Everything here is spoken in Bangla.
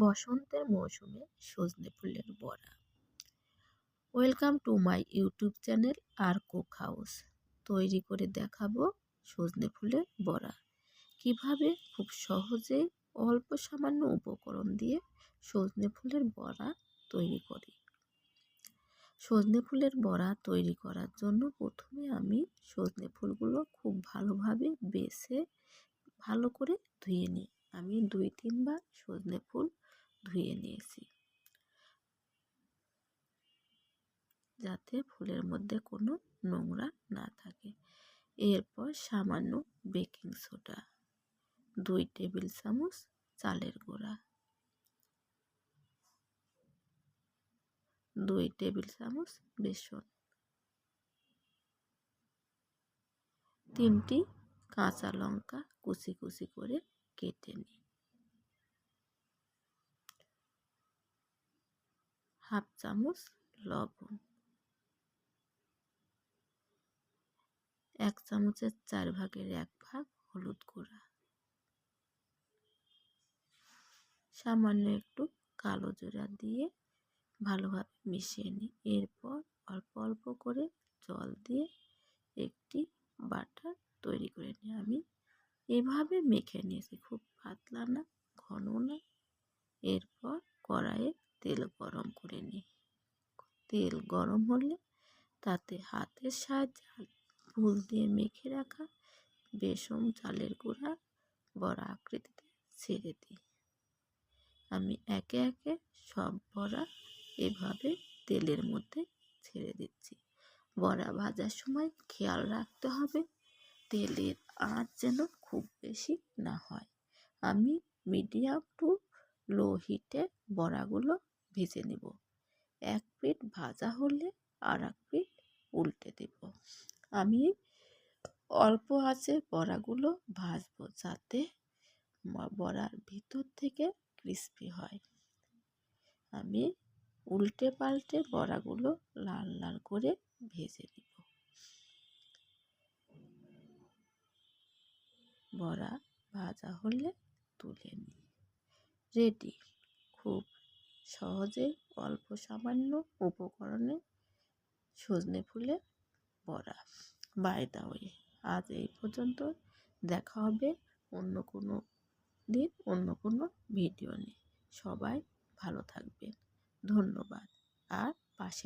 বসন্তের মৌসুমে সজনে ফুলের বড়া। Welcome to my YouTube channel R cook house তৈরি করে দেখাবো সজনে ফুলের বড়া। কীভাবে খুব সহজে অল্প সামান্য উপকরণ দিয়ে সজনে ফুলের বড়া তৈরি করি। সজনে ফুলের বড়া তৈরি করার জন্য প্রথমে আমি সজনে ফুলগুলো খুব ভালোভাবে বেছে ভালো করে ধুয়ে নিই। আমি দুই তিনবার সজনে ফুল ধুয়ে নিয়েছি। যাতে ফুলের মধ্যে কোনো নোংরা না থাকে। এরপর সামান্য বেকিং সোডা, দুই টেবিল চামচ চালের গুঁড়া, দুই টেবিল চামচ বেসন, তিনটি কাঁচা লঙ্কা কুচি কুচি করে কেটে নিই। হাফ চামচ লবণ। এক চামচের চার ভাগের এক ভাগ হলুদ গুঁড়া। সামান্য একটু কালো জিরা দিয়ে ভালোভাবে মিশিয়ে নিই। এরপর অল্প অল্প করে জল দিয়ে একটি বাটার তৈরি করে নিই। আমি এভাবে মেখে নিয়েছি, খুব পাতলা না ঘন না। এরপর কড়াইয়ে তেল গরম করে নিই। তেল গরম হলে তাতে হাতের সাহায্যে ফুল দিয়ে মেখে রাখা বেসম চালের গুঁড়া, বড়া আকৃতিতে ছেড়ে দিই। আমি একে একে সব বড়া এভাবে তেলের মধ্যে ছেড়ে দিচ্ছি। বড়া ভাজার সময় খেয়াল রাখতে হবে তেলের আঁচ যেন খুব বেশি না হয়। আমি মিডিয়াম টু লো হিটে বড়াগুলো ভেজে নেব। এক পিঠ ভাজা হলে আর এক পিঠ উল্টে দেব। আমি অল্প আছে বড়াগুলো ভাজবো যাতে বড়ার ভিতর থেকে ক্রিস্পি হয়। আমি উল্টে পাল্টে বড়াগুলো লাল লাল করে ভেজে নিব। বড়া ভাজা হলে তুলে নিই। রেডি খুব সহজে অল্প সামান্য উপকরণে সজনে ফুলে বড়া। By the way. আজ এই পর্যন্ত। দেখা হবে অন্য কোনো দিন, অন্য কোনো ভিডিও নিয়ে। সবাই ভালো থাকবেন। ধন্যবাদ। আর পাশে